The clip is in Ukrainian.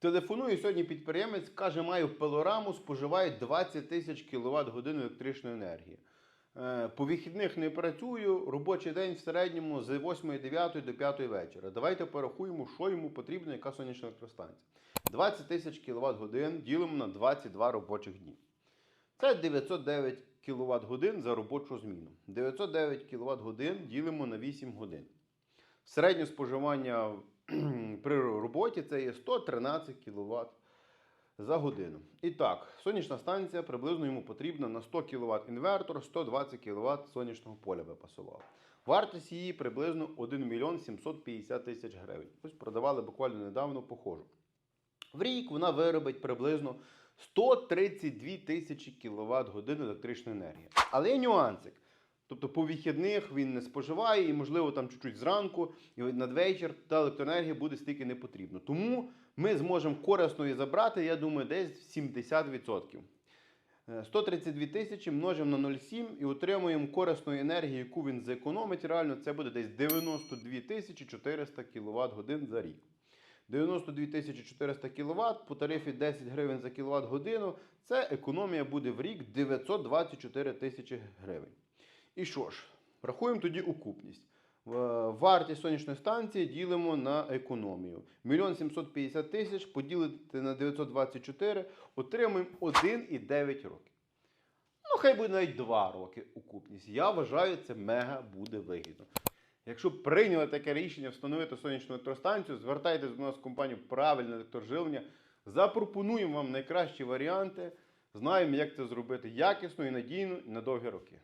Телефонує сьогодні підприємець, каже, маю пилораму, споживаю 20 тисяч кВт годин електричної енергії. Е, По вихідних не працюю, робочий день в середньому з 8-9 до 5 вечора. Давайте порахуємо, що йому потрібно, яка сонячна електростанція. 20 тисяч кВт годин ділимо на 22 робочих дні. Це 909 кВт годин за робочу зміну. 909 кВт годин ділимо на 8 годин. Середнє споживання при роботі це є 113 кВт за годину. І так, сонячна станція приблизно йому потрібна на 100 кВт інвертор, 120 кВт сонячного поля випасував. Вартість її приблизно 1 мільйон 750 тисяч гривень. Ось продавали буквально недавно похожу. В рік вона виробить приблизно 132 тисячі кВт годин електричної енергії. Але є нюансик. Тобто по вихідних він не споживає, і, можливо, там чуть-чуть зранку, і надвечір та електроенергія буде стільки не потрібно. Тому ми зможемо корисно забрати, я думаю, десь 70%. Е, 132 тисячі множимо на 0,7 і отримуємо корисної енергії, яку він зекономить. Реально це буде десь 92 тисячі 400 кВт годин за рік. 92 тисячі 400 кВт по тарифі 10 гривень за кВт годину. Це економія буде в рік 924 тисячі гривень. І що ж, рахуємо тоді окупність. Вартість сонячної станції ділимо на економію. 1 750 тисяч поділити на 924, отримуємо 1,9 років. Ну, хай буде навіть 2 роки окупність. Я вважаю, це мега буде вигідно. Якщо прийняли таке рішення встановити сонячну електростанцію, звертайтесь до нас в компанію Правильне електроживлення. Запропонуємо вам найкращі варіанти. Знаємо, як це зробити якісно і надійно і на довгі роки.